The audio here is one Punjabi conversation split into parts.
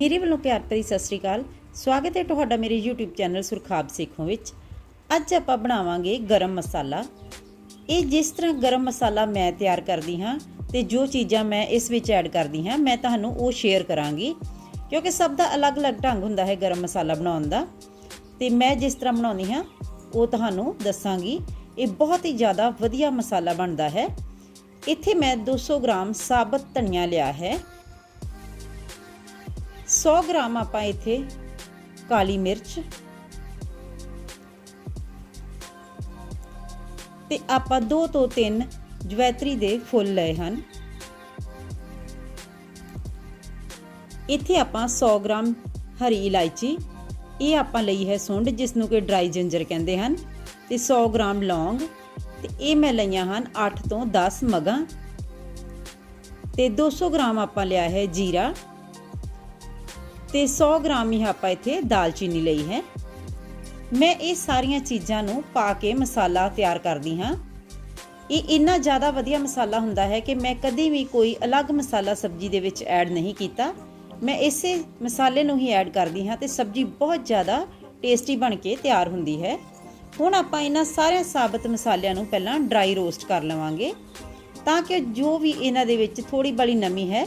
ਮੇਰੇ ਵੱਲੋਂ ਪਿਆਰ ਭਰੀ ਸਤਿ ਸ੍ਰੀ ਅਕਾਲ। ਸਵਾਗਤ ਹੈ ਤੁਹਾਡਾ ਮੇਰੇ YouTube ਚੈਨਲ ਸੁਰਖਾਬ ਸੇਖੋਂ ਵਿੱਚ। ਅੱਜ ਆਪਾਂ ਬਣਾਵਾਂਗੇ ਗਰਮ ਮਸਾਲਾ। ਇਹ ਜਿਸ ਤਰ੍ਹਾਂ ਗਰਮ ਮਸਾਲਾ ਮੈਂ ਤਿਆਰ ਕਰਦੀ ਹਾਂ ਤੇ ਜੋ ਚੀਜ਼ਾਂ ਮੈਂ ਇਸ ਵਿੱਚ ਐਡ ਕਰਦੀ ਹਾਂ, ਮੈਂ ਤੁਹਾਨੂੰ ਉਹ ਸ਼ੇਅਰ ਕਰਾਂਗੀ। ਕਿਉਂਕਿ ਸਭ ਦਾ ਅਲੱਗ-ਅਲੱਗ ਢੰਗ ਹੁੰਦਾ ਹੈ ਗਰਮ ਮਸਾਲਾ ਬਣਾਉਣ ਦਾ। ਤੇ ਮੈਂ ਜਿਸ ਤਰ੍ਹਾਂ ਬਣਾਉਂਦੀ ਹਾਂ, ਉਹ ਤੁਹਾਨੂੰ ਦੱਸਾਂਗੀ। ਇਹ ਬਹੁਤ ਹੀ ਜ਼ਿਆਦਾ ਵਧੀਆ ਮਸਾਲਾ ਬਣਦਾ ਹੈ। ਇੱਥੇ ਮੈਂ 200 ਗ੍ਰਾਮ ਸਾਬਤ ਧਨੀਆ ਲਿਆ ਹੈ। 100 ਗ੍ਰਾਮ ਆਪਾਂ ਇੱਥੇ ਕਾਲੀ ਮਿਰਚ। ਤੇ ਆਪਾਂ 2 ਤੋਂ 3 ਜਵੈਤਰੀ ਦੇ ਫੁੱਲ ਲਏ ਹਨ। ਇੱਥੇ ਆਪਾਂ 100 ਗ੍ਰਾਮ ਹਰੀ ਇਲਾਇਚੀ, ਇਹ ਆਪਾਂ ਲਈ ਹੈ ਸੁੰਡ ਜਿਸ ਨੂੰ ਕਿ ਡਰਾਈ ਜਿੰਜਰ ਕਹਿੰਦੇ ਹਨ। ਤੇ 100 ਗ੍ਰਾਮ ਲੌਂਗ, ਤੇ ਇਹ ਮੈਂ ਲਈਆਂ ਹਨ 8 ਤੋਂ 10 ਮਗਾਂ। ਤੇ 200 ਗ੍ਰਾਮ ਆਪਾਂ ਲਿਆ ਹੈ ਜੀਰਾ। ਤੇ 100 ਗ੍ਰਾਮ ਹੀ ਆਪਾਂ ਇੱਥੇ ਦਾਲਚੀਨੀ ਲਈ ਹੈ। ਮੈਂ ਇਹ ਸਾਰੀਆਂ ਚੀਜ਼ਾਂ ਨੂੰ ਪਾ ਕੇ ਮਸਾਲਾ ਤਿਆਰ ਕਰਦੀ ਹਾਂ। ਇਹ ਇੰਨਾ ਜ਼ਿਆਦਾ ਵਧੀਆ ਮਸਾਲਾ ਹੁੰਦਾ ਹੈ ਕਿ ਮੈਂ ਕਦੇ ਵੀ ਕੋਈ ਅਲੱਗ ਮਸਾਲਾ ਸਬਜ਼ੀ ਦੇ ਵਿੱਚ ਐਡ ਨਹੀਂ ਕੀਤਾ। ਮੈਂ ਇਸੇ ਮਸਾਲੇ ਨੂੰ ਹੀ ਐਡ ਕਰਦੀ ਹਾਂ ਤੇ ਸਬਜ਼ੀ ਬਹੁਤ ਜ਼ਿਆਦਾ ਟੇਸਟੀ ਬਣ ਕੇ ਤਿਆਰ ਹੁੰਦੀ ਹੈ। ਹੁਣ ਆਪਾਂ ਇਹਨਾਂ ਸਾਰੇ ਸਾਬਤ ਮਸਾਲਿਆਂ ਨੂੰ ਪਹਿਲਾਂ ਡਰਾਈ ਰੋਸਟ ਕਰ ਲਵਾਂਗੇ। ਤਾਂ ਕਿ ਜੋ ਵੀ ਇਹਨਾਂ ਦੇ ਵਿੱਚ ਥੋੜੀ ਬੜੀ ਨਮੀ ਹੈ,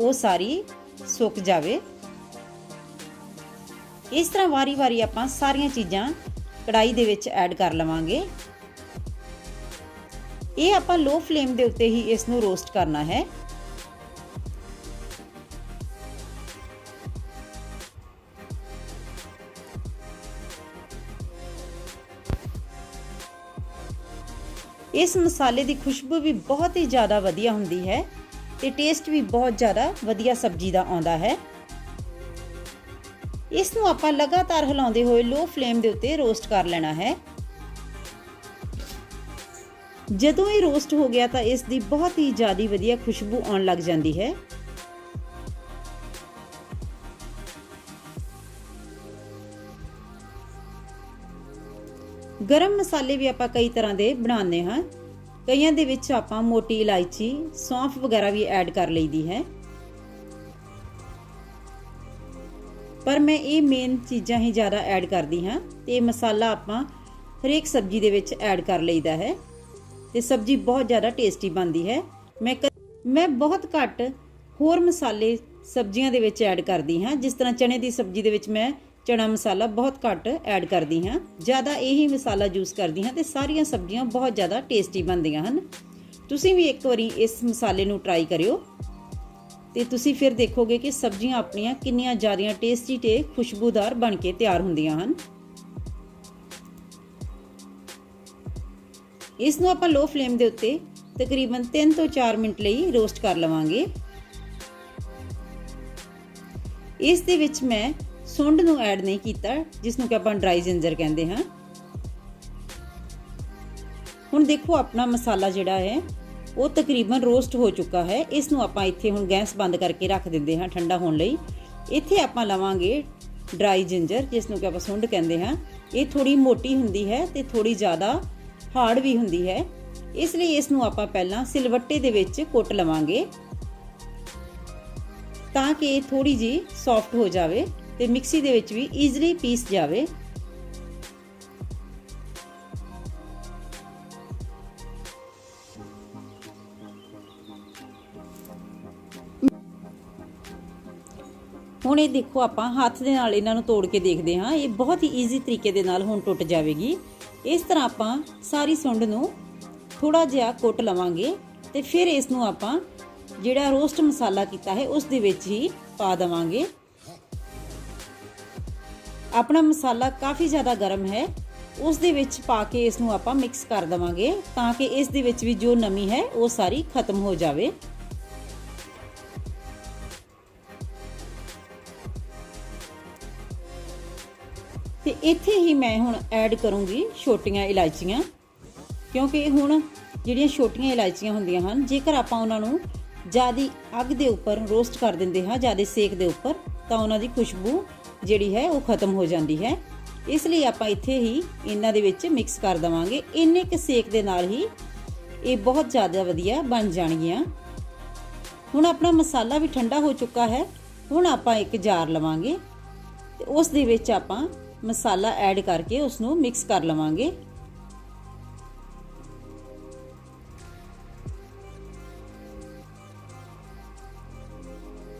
ਉਹ ਸਾਰੀ ਸੁੱਕ ਜਾਵੇ। ਇਸ ਤਰ੍ਹਾਂ ਵਾਰੀ-ਵਾਰੀ ਆਪਾਂ ਸਾਰੀਆਂ ਚੀਜ਼ਾਂ ਕੜਾਈ ਦੇ ਵਿੱਚ ਐਡ ਕਰ ਲਵਾਂਗੇ। ਇਹ ਆਪਾਂ ਲੋ ਫਲੇਮ ਦੇ ਉੱਤੇ ਹੀ ਇਸ ਨੂੰ ਰੋਸਟ ਕਰਨਾ ਹੈ। ਇਸ ਮਸਾਲੇ ਦੀ ਖੁਸ਼ਬੂ ਵੀ ਬਹੁਤ ਹੀ ਜ਼ਿਆਦਾ ਵਧੀਆ ਹੁੰਦੀ ਹੈ ਤੇ ਟੇਸਟ ਵੀ ਬਹੁਤ ਜ਼ਿਆਦਾ ਵਧੀਆ ਸਬਜ਼ੀ ਦਾ ਆਉਂਦਾ ਹੈ। ਇਸ ਨੂੰ ਆਪਾਂ ਲਗਾਤਾਰ ਹਿਲਾਉਂਦੇ ਹੋਏ ਲੋ ਫਲੇਮ ਦੇ ਉੱਤੇ ਰੋਸਟ ਕਰ ਲੈਣਾ ਹੈ। ਜਦੋਂ ਇਹ ਰੋਸਟ ਹੋ ਗਿਆ ਤਾਂ ਇਸ ਦੀ ਬਹੁਤ ਹੀ ਜ਼ਿਆਦਾ ਵਧੀਆ ਖੁਸ਼ਬੂ ਆਉਣ ਲੱਗ ਜਾਂਦੀ ਹੈ। ਗਰਮ ਮਸਾਲੇ ਵੀ ਆਪਾਂ ਕਈ ਤਰ੍ਹਾਂ ਦੇ ਬਣਾਉਂਦੇ ਹਾਂ। ਕਈਆਂ ਦੇ ਵਿੱਚ ਆਪਾਂ ਮੋਟੀ ਇਲਾਇਚੀ, ਸੌਂਫ ਵਗੈਰਾ ਵੀ ਐਡ ਕਰ ਲਈਦੀ ਹੈ। ਪਰ ਮੈਂ ਇਹ ਮੇਨ ਚੀਜ਼ਾਂ ਹੀ ਜ਼ਿਆਦਾ ਐਡ ਕਰਦੀ ਹਾਂ ਤੇ ਇਹ ਮਸਾਲਾ ਆਪਾਂ ਹਰੇਕ ਸਬਜ਼ੀ ਦੇ ਵਿੱਚ ਐਡ ਕਰ ਲਈਦਾ ਹੈ ਤੇ ਸਬਜ਼ੀ ਬਹੁਤ ਜ਼ਿਆਦਾ ਟੇਸਟੀ ਬਣਦੀ ਹੈ। ਮੈਂ ਮੈਂ ਬਹੁਤ ਘੱਟ ਹੋਰ ਮਸਾਲੇ ਸਬਜ਼ੀਆਂ ਦੇ ਵਿੱਚ ਐਡ ਕਰਦੀ ਹਾਂ। ਜਿਸ ਤਰ੍ਹਾਂ ਚਣੇ ਦੀ ਸਬਜ਼ੀ ਦੇ ਵਿੱਚ ਮੈਂ ਚਣਾ ਮਸਾਲਾ ਬਹੁਤ ਘੱਟ ਐਡ ਕਰਦੀ ਹਾਂ। ਜ਼ਿਆਦਾ ਇਹੀ ਮਸਾਲਾ ਯੂਜ਼ ਕਰਦੀ ਹਾਂ ਤੇ ਸਾਰੀਆਂ ਸਬਜ਼ੀਆਂ ਬਹੁਤ ਜ਼ਿਆਦਾ ਟੇਸਟੀ ਬਣਦੀਆਂ ਹਨ। ਤੁਸੀਂ ਵੀ ਇੱਕ ਵਾਰੀ ਇਸ ਮਸਾਲੇ ਨੂੰ ਟਰਾਈ ਕਰਿਓ। ਤੇ ਤੁਸੀਂ ਫਿਰ ਦੇਖੋਗੇ ਕਿ ਸਬਜ਼ੀਆਂ ਆਪਣੀਆਂ ਕਿੰਨੀਆਂ ਜ਼ਿਆਦੀਆਂ ਟੇਸਟੀ ਤੇ ਖੁਸ਼ਬੂਦਾਰ ਬਣ ਕੇ ਤਿਆਰ ਹੁੰਦੀਆਂ ਹਨ। ਇਸ ਨੂੰ ਆਪਾਂ ਲੋ ਫਲੇਮ ਦੇ ਉੱਤੇ ਤਕਰੀਬਨ 3 ਤੋਂ 4 ਮਿੰਟ ਲਈ ਰੋਸਟ ਕਰ ਲਵਾਂਗੇ। ਇਸ ਦੇ ਵਿੱਚ ਮੈਂ ਸੁੰਡ ਨੂੰ ਐਡ ਨਹੀਂ ਕੀਤਾ ਜਿਸ ਨੂੰ ਕਿ ਆਪਾਂ ਡਰਾਈ ਜਿੰਜਰ ਕਹਿੰਦੇ ਹਾਂ। ਹੁਣ ਦੇਖੋ ਆਪਣਾ ਮਸਾਲਾ ਜਿਹੜਾ ਹੈ ਉਹ ਤਕਰੀਬਨ ਰੋਸਟ ਹੋ ਚੁੱਕਾ ਹੈ। ਇਸ ਨੂੰ ਆਪਾਂ ਇੱਥੇ ਹੁਣ ਗੈਸ ਬੰਦ ਕਰਕੇ ਰੱਖ ਦਿੰਦੇ ਹਾਂ ਠੰਡਾ ਹੋਣ ਲਈ। ਇੱਥੇ ਆਪਾਂ ਲਵਾਂਗੇ ਡਰਾਈ ਜਿੰਜਰ, ਜਿਸ ਨੂੰ ਕਿ ਆਪਾਂ ਸੁੰਡ ਕਹਿੰਦੇ ਹਾਂ। ਇਹ ਥੋੜੀ ਮੋਟੀ ਹੁੰਦੀ ਹੈ ਤੇ ਥੋੜੀ ਜ਼ਿਆਦਾ ਹਾਰਡ ਵੀ ਹੁੰਦੀ ਹੈ। ਇਸ ਲਈ ਇਸ ਨੂੰ ਆਪਾਂ ਪਹਿਲਾਂ ਸਿਲਵੱਟੇ ਦੇ ਵਿੱਚ ਕੁੱਟ ਲਵਾਂਗੇ। ਤਾਂ ਕਿ ਇਹ ਥੋੜੀ ਜੀ ਸੌਫਟ ਹੋ ਜਾਵੇ ਤੇ ਮਿਕਸੀ ਦੇ ਵਿੱਚ ਵੀ ਈਜ਼ੀਲੀ ਪੀਸ ਜਾਵੇ। ਹੁਣ ਇਹ ਦੇਖੋ ਆਪਾਂ ਹੱਥ ਦੇ ਨਾਲ ਇਹਨਾਂ ਨੂੰ ਤੋੜ ਕੇ ਦੇਖਦੇ ਹਾਂ। ਇਹ ਬਹੁਤ ਹੀ ਈਜ਼ੀ ਤਰੀਕੇ ਦੇ ਨਾਲ ਹੁਣ ਟੁੱਟ ਜਾਵੇਗੀ। ਇਸ ਤਰ੍ਹਾਂ ਆਪਾਂ ਸਾਰੀ ਸੁੰਡ ਨੂੰ ਥੋੜਾ ਜਿਹਾ ਕੁੱਟ ਲਵਾਂਗੇ ਤੇ ਫਿਰ ਇਸ ਨੂੰ ਆਪਾਂ ਜਿਹੜਾ ਰੋਸਟ ਮਸਾਲਾ ਕੀਤਾ ਹੈ, ਉਸ ਦੇ ਵਿੱਚ ਹੀ ਪਾ ਦਵਾਂਗੇ। ਆਪਣਾ ਮਸਾਲਾ ਕਾਫੀ ਜ਼ਿਆਦਾ ਗਰਮ ਹੈ। ਉਸ ਦੇ ਵਿੱਚ ਪਾ ਕੇ ਇਸ ਨੂੰ ਆਪਾਂ ਮਿਕਸ ਕਰ ਦਵਾਂਗੇ ਤਾਂ ਕਿ ਇਸ ਦੇ ਵਿੱਚ ਵੀ ਜੋ ਨਮੀ ਹੈ, ਉਹ ਸਾਰੀ ਖਤਮ ਹੋ ਜਾਵੇ। ਤੇ ਇੱਥੇ ਹੀ ਮੈਂ ਹੁਣ ਐਡ ਕਰੂੰਗੀ ਛੋਟੀਆਂ ਇਲਾਇਚੀਆਂ, ਕਿਉਂਕਿ ਹੁਣ ਜਿਹੜੀਆਂ ਛੋਟੀਆਂ ਇਲਾਇਚੀਆਂ ਹੁੰਦੀਆਂ ਹਨ, ਜੇਕਰ ਆਪਾਂ ਉਹਨਾਂ ਨੂੰ ਜਿਆਦੀ ਅੱਗ ਦੇ ਉੱਪਰ ਰੋਸਟ ਕਰ ਦਿੰਦੇ ਹਾਂ, ਜਿਆਦੇ ਸੇਕ ਦੇ ਉੱਪਰ, ਤਾਂ ਉਹਨਾਂ ਦੀ ਖੁਸ਼ਬੂ ਜਿਹੜੀ ਹੈ ਉਹ ਖਤਮ ਹੋ ਜਾਂਦੀ ਹੈ। ਇਸ ਲਈ ਆਪਾਂ ਇੱਥੇ ਹੀ ਇਹਨਾਂ ਦੇ ਵਿੱਚ ਮਿਕਸ ਕਰ ਦਵਾਂਗੇ। ਇੰਨੇ ਕਿ ਸੇਕ ਦੇ ਨਾਲ ਹੀ ਇਹ ਬਹੁਤ ਜ਼ਿਆਦਾ ਵਧੀਆ ਬਣ ਜਾਣਗੀਆਂ। ਹੁਣ ਆਪਣਾ ਮਸਾਲਾ ਵੀ ਠੰਡਾ ਹੋ ਚੁੱਕਾ ਹੈ। ਹੁਣ ਆਪਾਂ ਇੱਕ ਜਾਰ ਲਵਾਂਗੇ ਤੇ ਉਸ ਦੇ ਵਿੱਚ ਆਪਾਂ ਮਸਾਲਾ ਐਡ ਕਰਕੇ ਉਸ ਨੂੰ ਮਿਕਸ ਕਰ ਲਵਾਂਗੇ।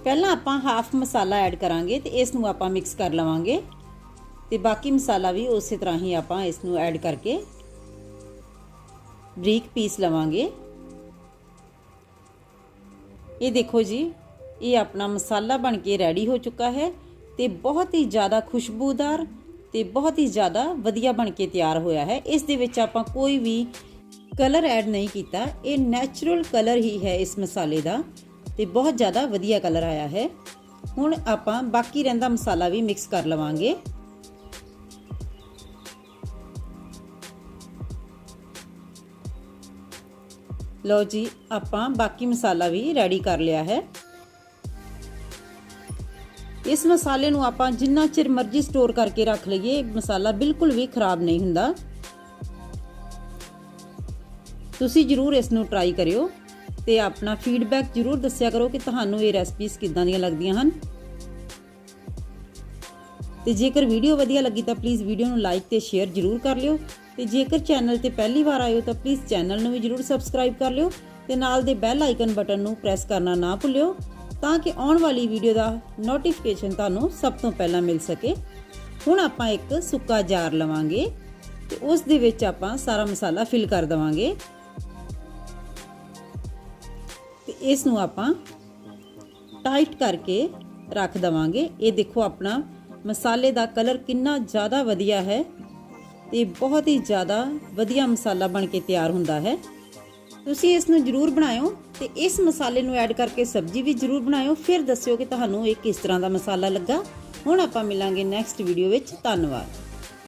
ਪਹਿਲਾਂ ਆਪਾਂ ਹਾਫ ਮਸਾਲਾ ਐਡ ਕਰਾਂਗੇ ਤੇ ਇਸ ਨੂੰ ਆਪਾਂ ਮਿਕਸ ਕਰ ਲਵਾਂਗੇ ਤੇ ਬਾਕੀ ਮਸਾਲਾ ਵੀ ਉਸੇ ਤਰ੍ਹਾਂ ਹੀ ਆਪਾਂ ਇਸ ਨੂੰ ਐਡ ਕਰਕੇ ਬਰੀਕ ਪੀਸ ਲਵਾਂਗੇ। ਇਹ ਦੇਖੋ ਜੀ, ਇਹ ਆਪਣਾ ਮਸਾਲਾ ਬਣ ਕੇ ਰੈਡੀ ਹੋ ਚੁੱਕਾ ਹੈ ਤੇ ਬਹੁਤ ਹੀ ਜ਼ਿਆਦਾ ਖੁਸ਼ਬੂਦਾਰ ਤੇ ਬਹੁਤ ਹੀ ਜ਼ਿਆਦਾ ਵਧੀਆ ਬਣ ਕੇ ਤਿਆਰ ਹੋਇਆ ਹੈ। ਇਸ ਦੇ ਵਿੱਚ ਆਪਾਂ ਕੋਈ ਵੀ ਕਲਰ ਐਡ ਨਹੀਂ ਕੀਤਾ। ਇਹ ਨੈਚੁਰਲ ਕਲਰ ਹੀ ਹੈ ਇਸ ਮਸਾਲੇ ਦਾ ਤੇ ਬਹੁਤ ਜ਼ਿਆਦਾ ਵਧੀਆ ਕਲਰ ਆਇਆ ਹੈ। ਹੁਣ ਆਪਾਂ ਬਾਕੀ ਰਹਿੰਦਾ ਮਸਾਲਾ ਵੀ ਮਿਕਸ ਕਰ ਲਵਾਂਗੇ। ਲਓ ਜੀ, ਆਪਾਂ ਬਾਕੀ ਮਸਾਲਾ ਵੀ ਰੈਡੀ ਕਰ ਲਿਆ ਹੈ। ਇਸ ਮਸਾਲੇ ਨੂੰ ਆਪਾਂ ਜਿੰਨਾ ਚਿਰ ਮਰਜ਼ੀ ਸਟੋਰ ਕਰਕੇ ਰੱਖ ਲਈਏ, ਮਸਾਲਾ ਬਿਲਕੁਲ ਵੀ ਖਰਾਬ ਨਹੀਂ ਹੁੰਦਾ। ਤੁਸੀਂ ਜਰੂਰ ਇਸ ਨੂੰ ਟਰਾਈ ਕਰਿਓ ਤੇ ਆਪਣਾ ਫੀਡਬੈਕ ਜਰੂਰ ਦੱਸਿਆ ਕਰੋ ਕਿ ਤੁਹਾਨੂੰ ਇਹ ਰੈਸਪੀਜ਼ ਕਿੱਦਾਂ ਦੀਆਂ ਲੱਗਦੀਆਂ ਹਨ। ਤੇ ਜੇਕਰ ਵੀਡੀਓ ਵਧੀਆ ਲੱਗੀ ਤਾਂ ਪਲੀਜ਼ ਵੀਡੀਓ ਨੂੰ ਲਾਈਕ ਤੇ ਸ਼ੇਅਰ ਜਰੂਰ ਕਰ ਲਿਓ ਤੇ ਜੇਕਰ ਚੈਨਲ ਤੇ ਪਹਿਲੀ ਵਾਰ ਆਇਓ ਤਾਂ ਪਲੀਜ਼ ਚੈਨਲ ਨੂੰ ਵੀ ਜਰੂਰ ਸਬਸਕ੍ਰਾਈਬ ਕਰ ਲਿਓ ਤੇ ਨਾਲ ਦੇ ਬੈਲ ਆਈਕਨ ਬਟਨ ਨੂੰ ਪ੍ਰੈਸ ਕਰਨਾ ਨਾ ਭੁੱਲਿਓ। ਤਾਂ ਕਿ ਆਉਣ ਵਾਲੀ ਵੀਡੀਓ ਦਾ ਨੋਟੀਫਿਕੇਸ਼ਨ ਤੁਹਾਨੂੰ ਸਭ ਤੋਂ ਪਹਿਲਾਂ ਮਿਲ ਸਕੇ। ਹੁਣ ਆਪਾਂ ਇੱਕ ਸੁੱਕਾ ਜਾਰ ਲਵਾਂਗੇ ਤੇ ਉਸ ਦੇ ਵਿੱਚ ਆਪਾਂ ਸਾਰਾ ਮਸਾਲਾ ਫਿਲ ਕਰ ਦਵਾਂਗੇ। ਤੇ ਇਸ ਨੂੰ ਆਪਾਂ ਟਾਈਟ ਕਰਕੇ ਰੱਖ ਦਵਾਂਗੇ। ਇਹ ਦੇਖੋ ਆਪਣਾ ਮਸਾਲੇ ਦਾ ਕਲਰ ਕਿੰਨਾ ਜ਼ਿਆਦਾ ਵਧੀਆ ਹੈ ਤੇ ਬਹੁਤ ਹੀ ਜ਼ਿਆਦਾ ਵਧੀਆ ਮਸਾਲਾ ਬਣ ਕੇ ਤਿਆਰ ਹੁੰਦਾ ਹੈ। ਤੁਸੀਂ ਇਸ ਨੂੰ ਜਰੂਰ ਬਣਾਇਓ ਤੇ ਇਸ ਮਸਾਲੇ ਨੂੰ ਐਡ ਕਰਕੇ ਸਬਜ਼ੀ ਵੀ ਜਰੂਰ ਬਣਾਇਓ। ਫਿਰ ਦੱਸਿਓ ਕਿ ਤੁਹਾਨੂੰ ਇਹ ਕਿਸ ਤਰ੍ਹਾਂ ਦਾ ਮਸਾਲਾ ਲੱਗਾ। ਹੁਣ ਆਪਾਂ ਮਿਲਾਂਗੇ ਨੈਕਸਟ ਵੀਡੀਓ ਵਿੱਚ। ਧੰਨਵਾਦ।